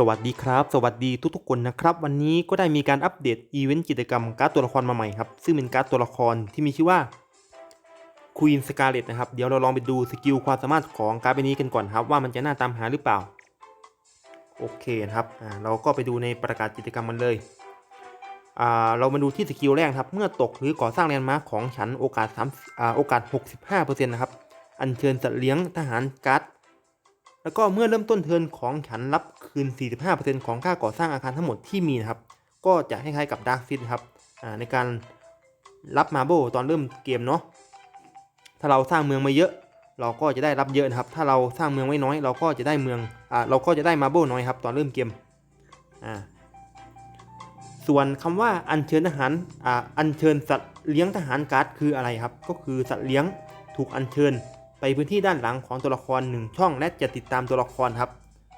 สวัสดีครับ สวัสดีทุกๆคนนะครับ วันนี้ก็ได้มีการอัปเดตอีเวนต์กิจกรรมการ์ดตัวละครมาใหม่ครับ ซึ่งเป็นการ์ดตัวละครที่มีชื่อว่า Queen Scarlet นะครับ เดี๋ยวเราลองไปดูสกิลความสามารถของการ์ดใบนี้กันก่อนครับ ว่ามันจะน่าตามหาหรือเปล่า โอเคนะครับอ่าเราก็ไปดูในประกาศกิจกรรมมันเลยอ่าเรามาดูที่สกิลแรกครับ เมื่อตกหรือก่อสร้างแลนด์มาร์คของฉันโอกาส3อ่าโอกาส 65%นะครับ อัญเชิญสัตว์เลี้ยงทหารการ์ด แล้วก็เมื่อเริ่มต้นเทินของฉันรับคืน 45%ของค่าก่อสร้างอาคารทั้งหมดที่มีนะครับ ก็จะคล้ายๆกับดาร์ s ซิตครับอ่าในการรับมาโบตอนเริ่มเกมเนาะ ถ้าเราสร้างเมืองมาเยอะ เราก็จะได้รับเยอะนะครับ ถ้าเราสร้างเมืองไว้น้อย เราก็จะได้เมืองอ่าเราก็จะได้มาโบน้อยครับ ตอนเริ่มเกมอ่าส่วนคำว่าอัญเชิญทหารอ่าอัญเชิญสัตว์เลี้ยงทหารการ์ดคืออะไรครับ ก็คือสัตว์เลี้ยงถูกอัญเชิญ ไปพื้นที่ด้านหลังของตัวละครหนึ่งช่อง และจะติดตามตัวละครครับ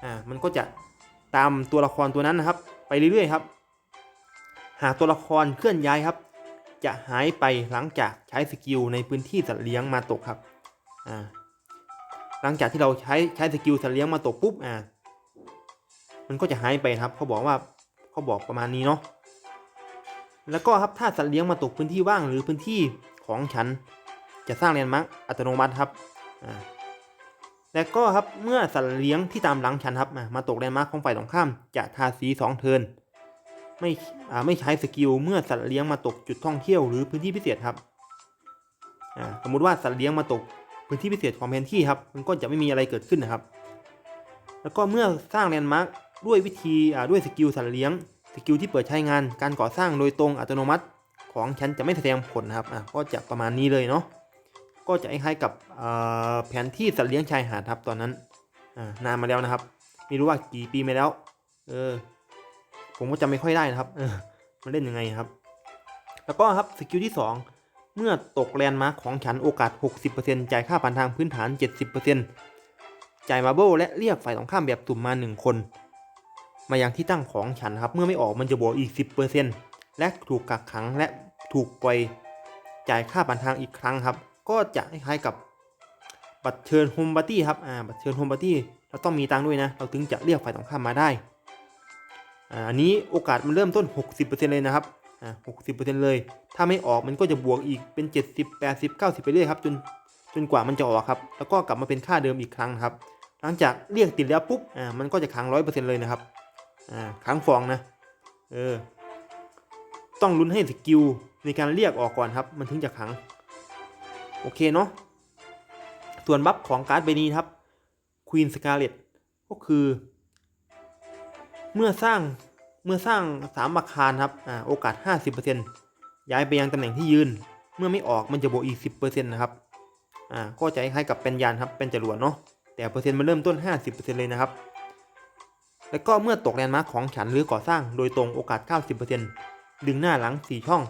อ่ามันก็จะตามตัวละครตัวนั้นนะครับ ไปเรื่อยๆครับ หากตัวละครเคลื่อนย้ายครับ จะหายไปหลังจากใช้สกิลในพื้นที่สัตว์เลี้ยงมาตกครับอ่าหลังจากที่เราใช้ใช้สกิลสัตว์เลี้ยงมาตกปุ๊บอ่ามันก็จะหายไปครับเขาบอกว่าเขาบอกประมาณนี้เนาะแล้วก็ครับถ้าสัตว์เลี้ยงมาตกพื้นที่ว่างหรือพื้นที่ของฉัน จะสร้างแลนด์มาร์กอัตโนมัติครับและก็ครับเมื่อสัตว์เลี้ยงที่ตามหลังฉันครับมาตกแลนด์มาร์กของฝ่ายตรงข้ามจะทาสี2เทินไม่ไม่ใช้สกิลเมื่อสัตว์เลี้ยงมาตกจุดท่องเที่ยวหรือพื้นที่พิเศษครับสมมุติว่าสัตว์เลี้ยงมาตกพื้นที่พิเศษของแผนที่ครับมันก็จะไม่มีอะไรเกิดขึ้นนะครับ แล้วก็เมื่อสร้างแลนด์มาร์กด้วยวิธีด้วยสกิลสัตว์เลี้ยงสกิลที่เปิดใช้งานการก่อสร้างโดยตรงอัตโนมัติ ของฉันจะไม่แสดงผลนะครับก็จะประมาณนี้เลยเนาะ ก็จะคล้ายๆกับแผนที่สัตว์เลี้ยงชายหาดครับตอนนั้นนานมาแล้วนะครับ ไม่รู้ว่ากี่ปีมาแล้ว เออ ผมก็จำไม่ค่อยได้นะครับ เออมันเล่นยังไงครับ แล้วก็ครับสกิลที่ 2 เมื่อตกแลนด์มาร์คของฉันโอกาส 60%จ่ายค่าผ่านทางพื้นฐาน 70%จ่ายมาเบิลและเรียกฝ่ายตรงข้ามแบบสุ่มมา 1 คน มายังที่ตั้งของฉันครับ เมื่อไม่ออกมันจะบวกอีก 10%และถูกกักขังและถูกปล่อยจ่ายค่าผ่านทางอีกครั้งครับ ก็จะคล้ายกับบัตรเชิญโฮมบัตตี้ครับอ่าบัตรเชิญโฮมบัตตี้เราต้องมีตังค์ด้วยนะ เราถึงจะเรียกฝ่ายตรงข้ามมาได้อ่าอันนี้โอกาสมันเริ่มต้น 60%เลยนะครับอ่า60%เลย ถ้าไม่ออกมันก็จะบวกอีกเป็น 70 80 90 ไปเรื่อยครับจนจนกว่ามันจะออกครับ แล้วก็กลับมาเป็นค่าเดิมอีกครั้งครับ หลังจากเรียกติดแล้วปุ๊บอ่ามันก็จะค้าง100%เซ็นเลยนะครับอ่าค้างฟองนะเออต้องลุ้นให้สกิลในการเรียกออกก่อนครับ มันถึงจะขัง โอเคเนาะส่วนบัฟของการ์ดใบนี้ครับ Queen Scarlet ก็คือ เมื่อสร้างเมื่อสร้างสามอาคารครับอ่าโอกาส 50%ย้ายไปยังตำแหน่งที่ยืน เมื่อไม่ออกมันจะบวกอีก 10%นะครับอ่าก็จะคล้ายกับเป็นยานครับเป็นจรวดเนาะแต่เปอร์เซ็นต์มันเริ่มต้น 50%เลยนะครับ แล้วก็เมื่อตกแลนด์มาร์คของฉันหรือก่อสร้างโดยตรงโอกาส 90%ดึงหน้าหลัง 4 ช่อง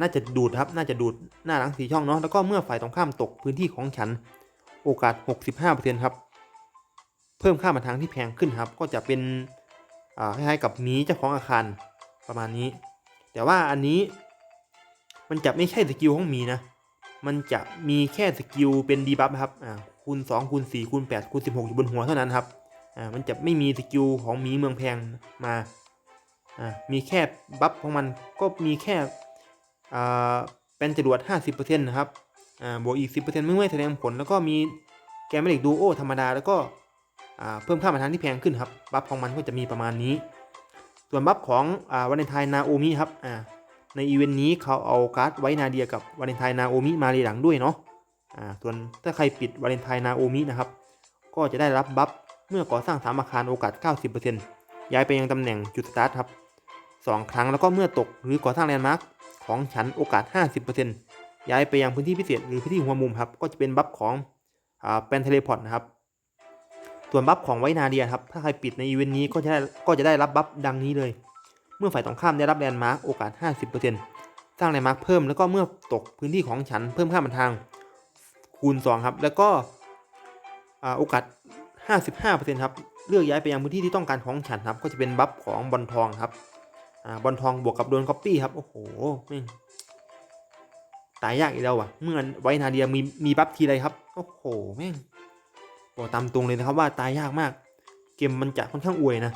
น่าจะดูดครับ น่าจะดูดหน้าหลังสีช่องเนาะ แล้วก็เมื่อฝ่ายตรงข้ามตกพื้นที่ของฉัน โอกาส 65%ครับ เพิ่มค่ามาทางที่แพงขึ้นครับ ก็จะเป็นคล้ายๆกับหมีเจ้าของอาคารประมาณนี้ แต่ว่าอันนี้มันจะไม่ใช่สกิลของหมีนะ มันจะมีแค่สกิลเป็นดีบัฟครับ อ่า คูณ2คูณ4คูณ8คูณ16อยู่บนหัวเท่านั้นครับ อ่า มันจะไม่มีสกิลของหมีเมืองแพงมา อ่า มีแค่บัฟของมันก็มีแค่ อ่าเป็นจรวด 50%นะครับอ่าบวกอีก 10%ไม่ไม่แสดงผล แล้วก็มีแกมเมลิกดูโอธรรมดา แล้วก็อ่าเพิ่มค่ามาทางที่แพงขึ้นครับ บัฟของมันก็จะมีประมาณนี้ ส่วนบัฟของอ่าวาเลนไทน์นาโอมิครับอ่าในอีเวนต์นี้เขาเอาการ์ดไว้นาเดียกับวาเลนไทน์นาโอมิมาลีหลังด้วยเนาะอ่าส่วนถ้าใครปิดวาเลนไทน์นาโอมินะครับ ก็จะได้รับบัฟเมื่อก่อสร้างสามอาคารโอกาส 90%ย้ายไปยังตำแหน่งจุดสตาร์ทครับสองครั้งแล้วก็เมื่อตกหรือก่อสร้างแลนด์มาร์ค ของฉันโอกาส 50%ย้ายไปยังพื้นที่พิเศษหรือพื้นที่หัวมุมครับก็จะเป็นบัฟของอ่าเป็นเทเลพอร์ตนะครับ ส่วนบัฟของไวนาเดียครับถ้าใครปิดในอีเวนต์นี้ก็จะได้ก็จะได้รับบัฟดังนี้เลย เมื่อฝ่ายตรงข้ามได้รับแลนด์มาร์คโอกาส 50%สร้างแลนด์มาร์คเพิ่มแล้วก็เมื่อตกพื้นที่ของฉันเพิ่มค่ามันทางคูณ 2 ครับ แล้วก็โอกาส 55%ครับเลือกย้ายไปยังพื้นที่ที่ต้องการของฉันครับก็จะเป็นบัฟของบอลทองครับ อ่าบอลทองบวกกับโดนก๊อปปี้ครับ โอ้โหแม่งตายยากอีกแล้วอะ เมื่อไว้นาเดียมีมีบัฟทีไรครับ โอ้โหแม่งบอกตามตรงเลยนะครับว่าตายยากมาก เกมมันจะค่อนข้างอวยนะ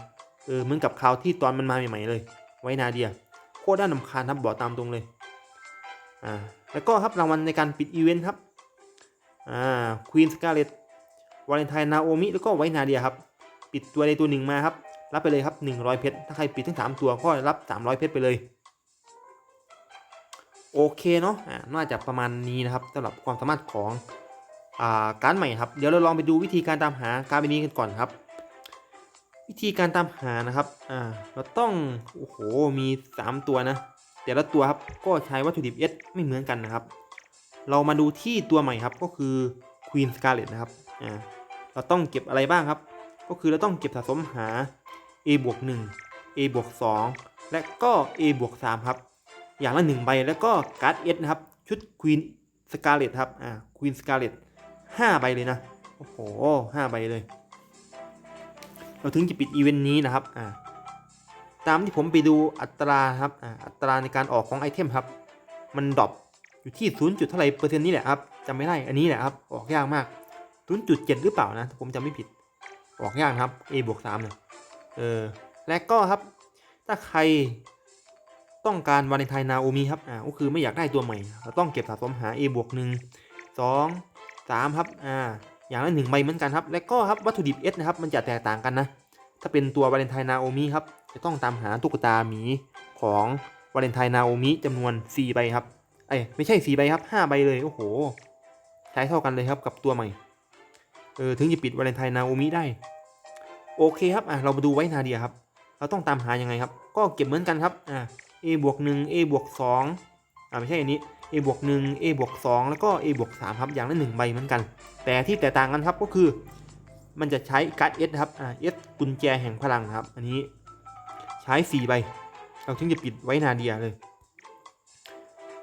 เออเหมือนกับคราวที่ตอนมันมาใหม่ๆเลย ไว้นาเดีย โคตรน่านำคาญครับบอกตามตรงเลย อ่า แล้วก็ครับรางวัลในการปิดอีเวนต์ครับ อ่าควีนสกาเลตวาเลนไทน์นาโอมิแล้วก็ไว้นาเดียครับ ปิดตัวใดตัวหนึ่งมาครับ รับไปเลยครับ 100 เพชร ถ้าใครปิดทั้ง 3 ตัวก็รับ 300 เพชรไปเลย โอเคเนาะอ่าน่าจะประมาณนี้นะครับสำหรับความสามารถของอ่าการใหม่ครับ เดี๋ยวเราลองไปดูวิธีการตามหาการใบนี้กันก่อนครับ วิธีการตามหานะครับอ่าเราต้องโอ้โหมี 3 ตัวนะ แต่ละตัวครับก็ใช้วัตถุดิบ S ไม่เหมือนกันนะครับ เรามาดูที่ตัวใหม่ครับก็คือ Queen Scarlet นะครับอ่าเราต้องเก็บอะไรบ้างครับ ก็คือเราต้องเก็บสะสมหา A บวก1 A บวก2และก็ A บวก3ครับ อย่างละ1ใบแล้วก็การ์ด S นะครับ ชุด Queen Scarlet ครับ อ่า Queen Scarlet 5ใบเลยนะ โอ้โห5ใบเลย เราถึงจะปิดอีเวนต์นี้นะครับ อ่า ตามที่ผมไปดูอัตราครับ อ่า อัตราในการออกของไอเทมครับ มันดรอปอยู่ที่ 0. จุดเท่าไหร่เปอร์เซ็นต์นี่แหละครับจำไม่ได้ อันนี้แหละครับ ออกยากมาก0.7หรือเปล่านะ ผมจำไม่ผิด ออกยากครับ A บวก3เนี่ย เออและก็ครับถ้าใครต้องการวาเลนไทน์นาโอมิครับอ่าก็คือไม่อยากได้ตัวใหม่ เราต้องเก็บสะสมหา A บวก1 2 3ครับอ่าอย่างละหนึ่งใบเหมือนกันครับ และก็ครับวัตถุดิบ S นะครับ มันจะแตกต่างกันนะ ถ้าเป็นตัววาเลนไทน์นาโอมิครับ จะต้องตามหาตุ๊กตาหมีของวาเลนไทน์นาโอมิจำนวน 4 ใบครับ เอ้ยไม่ใช่ 4 ใบครับ 5 ใบเลย โอ้โห ใช้เท่ากันเลยครับกับตัวใหม่ เออ ถึงจะปิดวาเลนไทน์นาโอมิได้ โอเคครับอะเรามาดูไว้นาเดียครับ เราต้องตามหายังไงครับ ก็เก็บเหมือนกันครับอ่า a บวก1 a บวก2อ่าไม่ใช่อันนี้ a บวก1 a บวก2แล้วก็ a บวก3ครับอย่างละ1ใบเหมือนกัน แต่ที่แตกต่างกันครับก็คือ มันจะใช้การ์ด S ครับอ่า S กุญแจแห่งพลังครับ อันนี้ใช้4ใบ เราถึงจะปิดไว้นาเดียเลย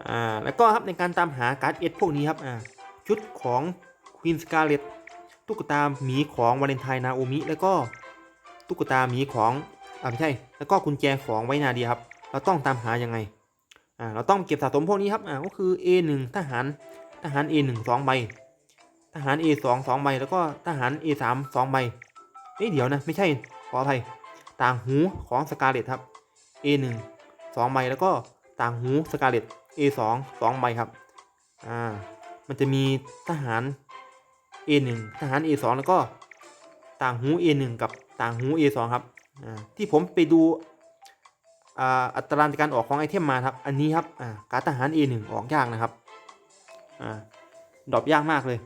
อ่าแล้วก็ครับในการตามหาการ์ด S พวกนี้ครับอ่าชุดของ Queen Scarlet ตุ๊กตาหมีของวาเลนไทน์นาโอมิแล้วก็ ตุ๊กตาหมีของอ่าไม่ใช่แล้วก็กุญแจของไว้นาเดียครับ เราต้องตามหายังไงอ่าเราต้องเก็บสะสมพวกนี้ครับอ่าก็คือ A1 ทหารทหาร A1 2ใบทหาร A2 2ใบแล้วก็ทหาร A3 2ใบเอ้เดี๋ยวนะไม่ใช่ขออภัยต่างหูของสกาเลตครับ A1 2ใบแล้วก็ต่างหูสกาเลต A2 2ใบครับอ่ามันจะมีทหาร A1 ทหาร A2 แล้วก็ต่างหู A1 กับ ต่างหู A2 ครับอ่าที่ผมไปดูอ่าอัตราการออกของไอเทมมาครับ อันนี้ครับอ่าการทหาร A1 ออกยากนะครับอ่าดรอปยากมากเลย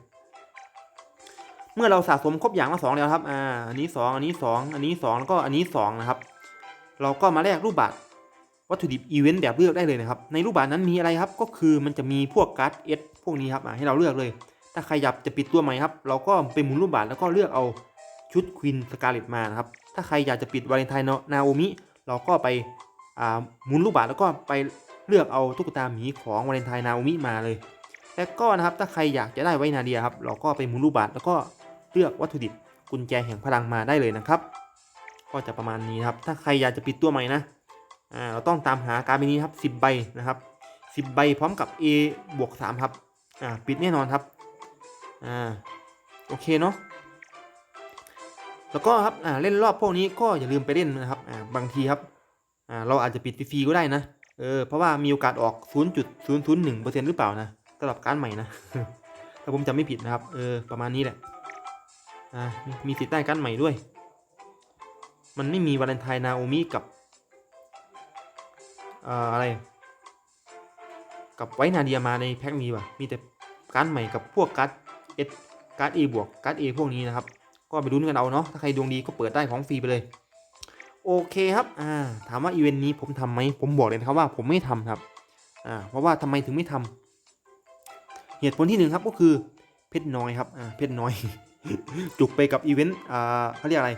เมื่อเราสะสมครบอย่างละสองแล้วครับอ่าอันนี้สองอันนี้สองอันนี้สองแล้วก็อันนี้สองนะครับ เราก็มาแลกรูปบัตรวัตถุดิบอีเวนต์แบบเลือกได้เลยนะครับ ในรูปบัตรนั้นมีอะไรครับ ก็คือมันจะมีพวกการ์ดเอสพวกนี้ครับอ่าให้เราเลือกเลย ถ้าใครอยากจะปิดตัวใหม่ครับ เราก็ไปหมุนรูปบัตรแล้วก็เลือกเอา ชุดควินสกาเลตมานะครับ ถ้าใครอยากจะปิดวาเลนไทน์นาโอมิ เราก็ไปหมุนลูกบาศก์แล้วก็ไปเลือกเอาตุ๊กตาหมีของวาเลนไทน์นาโอมิมาเลย และก็นะครับถ้าใครอยากจะได้ไวนาเดียครับ เราก็ไปหมุนลูกบาศก์แล้วก็เลือกวัตถุดิบกุญแจแห่งพลังมาได้เลยนะครับ ก็จะประมาณนี้ครับ ถ้าใครอยากจะปิดตัวใหม่นะเราต้องตามหาการ์ดใบนี้ครับ 10 ใบนะครับ 10 ใบพร้อมกับ A บวก3ครับ ปิดแน่นอนครับ อ่า โอเคเนาะ แล้วก็ครับอ่าเล่นรอบพวกนี้ก็อย่าลืมไปเล่นนะครับอ่าบางทีครับอ่าเราอาจจะปิดฟรีก็ได้นะเออเพราะว่ามีโอกาสออก 0.001%หรือเปล่านะสำหรับการใหม่นะถ้าผมจำไม่ผิดนะครับเออประมาณนี้แหละอ่ามีสิทธิ์ได้การใหม่ด้วย มันไม่มีวาเลนไทน์นาโอมิกับอ่าอะไร กับไว้นาเดียมาในแพ็คนี้ว่ะมีแต่การใหม่กับพวกการ์ดเอสการ์ดเอบวกการ์ดเอพวกนี้นะครับ ก็ไปดูกันเอาเนาะถ้าใครดวงดีก็เปิดได้ของฟรีไปเลย โอเคครับอ่าถามว่าอีเวนต์นี้ผมทำไหมผมบอกเลยนะครับว่าผมไม่ทำครับอ่าเพราะว่าทำไมถึงไม่ทำเหตุผลที่หนึ่งครับก็คือเพชรน้อยครับอ่าเพชรน้อย จุกไปกับอีเวนต์อ่าเขาเรียกอะไร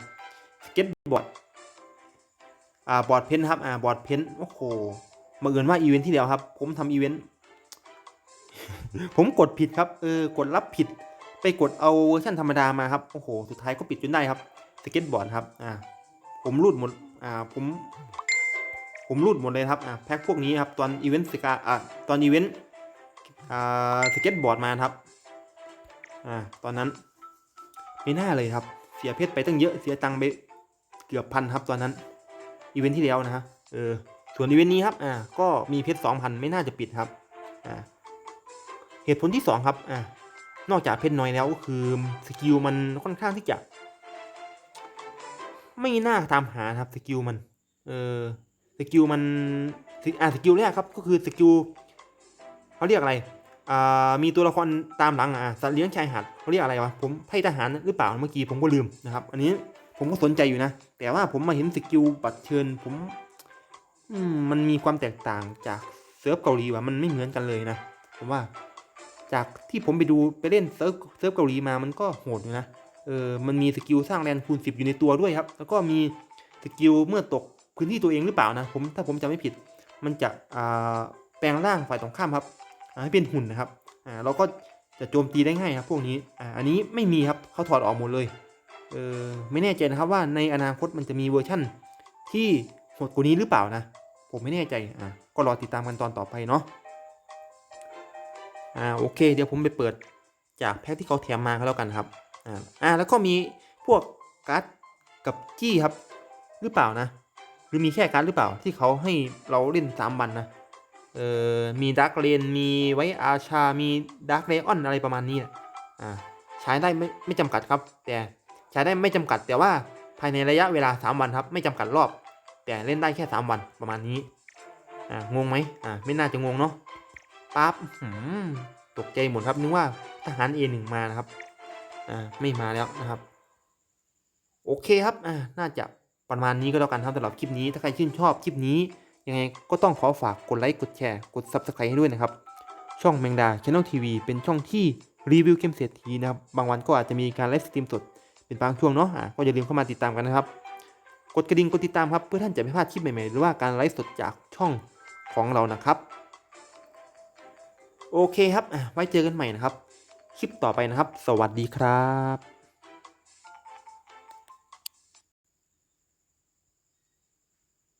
สเก็ตบอร์ดอ่าบอร์ดเพนครับอ่าบอร์ดเพนโอ้โหมาเอินว่าอีเวนต์ที่แล้วครับ ผมทำอีเวนต์ผมกดผิดครับเออกดรับผิด ไปกดเอาเวอร์ชันธรรมดามาครับโอ้โหสุดท้ายก็ปิดจนได้ครับสเก็ตบอร์ดครับอ่าผมรูดหมดอ่าผมผมรูดหมดเลยครับอ่าแพ็คพวกนี้ครับตอนอีเวนต์สกาอ่าตอนอีเวนต์อ่าสเก็ตบอร์ดมาครับอ่าตอนนั้นไม่น่าเลยครับเสียเพชรไปตั้งเยอะเสียตังค์ไปเกือบพันครับตอนนั้นอีเวนท์ที่แล้วนะฮะเออส่วนอีเวนต์นี้ครับอ่าก็มีเพชรสองพันไม่น่าจะปิดครับอ่าเหตุผลที่สองครับอ่า นอกจากเพชรน้อยแล้วก็คือสกิลมันค่อนข้างที่จะ ไม่น่าตามหาครับสกิลมัน เออสกิลมันอ่าสกิลแรกครับก็คือสกิลเขาเรียกอะไรอ่ามีตัวละครตามหลังอะสัตว์เลี้ยงชายหาดเขาเรียกอะไรวะผมไพ่ทหารหรือเปล่าเมื่อกี้ผมก็ลืมนะครับ อันนี้ผมก็สนใจอยู่นะ แต่ว่าผมมาเห็นสกิลบัตรเชิญผมมันมีความแตกต่างจากเซิร์ฟเกาหลีว่ะมันไม่เหมือนกันเลยนะผมว่า จากที่ผมไปดูไปเล่นเซิร์ฟเซิร์ฟเกาหลีมามันก็โหดอยู่นะ เออมันมีสกิลสร้างแลนคูณ10 อยู่ในตัวด้วยครับ แล้วก็มีสกิลเมื่อตกพื้นที่ตัวเองหรือเปล่านะผมถ้าผมจำไม่ผิด มันจะอ่าแปลงร่างฝ่ายตรงข้ามครับให้เป็นหุ่นนะครับอ่าเราก็จะโจมตีได้ง่ายครับ พวกนี้อ่าอันนี้ไม่มีครับเขาถอดออกหมดเลยเออไม่แน่ใจนะครับว่าในอนาคตมันจะมีเวอร์ชั่นที่โหดกว่านี้หรือเปล่านะ ผมไม่แน่ใจอ่าก็รอติดตามกันตอนต่อไปเนาะ อ่าโอเค เดี๋ยวผมไปเปิดจากแพ็คที่เขาแถมมาก็แล้วกันครับอ่าอ่าแล้วก็มีพวกการ์ดกับจี้ครับ หรือเปล่านะ หรือมีแค่การ์ดหรือเปล่าที่เขาให้เราเล่นสามวันนะเอ่อมีดักเลนมีไว้อาชา มีดักเลออนอะไรประมาณนี้นะอ่าใช้ได้ไม่ไม่จำกัดครับ แต่ใช้ได้ไม่จำกัดแต่ว่าภายในระยะเวลา 3 วันครับ ไม่จำกัดรอบ แต่เล่นได้แค่ 3 วันประมาณนี้อ่างงไหมอ่าไม่น่าจะงงเนาะ ปั๊บหืมตกใจหมดครับนึกว่าทหาร A1 มานะครับ อ่าไม่มาแล้วนะครับ โอเคครับ อ่าน่าจะประมาณนี้ก็แล้วกันครับสำหรับคลิปนี้ถ้าใครชื่นชอบคลิปนี้ ยังไงก็ต้องขอฝากกดไลค์กดแชร์กด Subscribe ให้ด้วยนะครับ ช่องแมงดา Channel TV เป็นช่องที่รีวิวเกมเศรษฐีนะครับ บางวันก็อาจจะมีการไลฟ์สตรีมสดเป็นบางช่วงเนาะอ่าก็อย่าลืมเข้ามาติดตามกันนะครับ กดกระดิ่งกดติดตามครับเพื่อท่านจะไม่พลาดคลิปใหม่ๆหรือว่าการไลฟ์สดจากช่องของเรานะครับ โอเคครับไว้เจอกันใหม่นะครับ คลิปต่อไปนะครับ สวัสดีครับ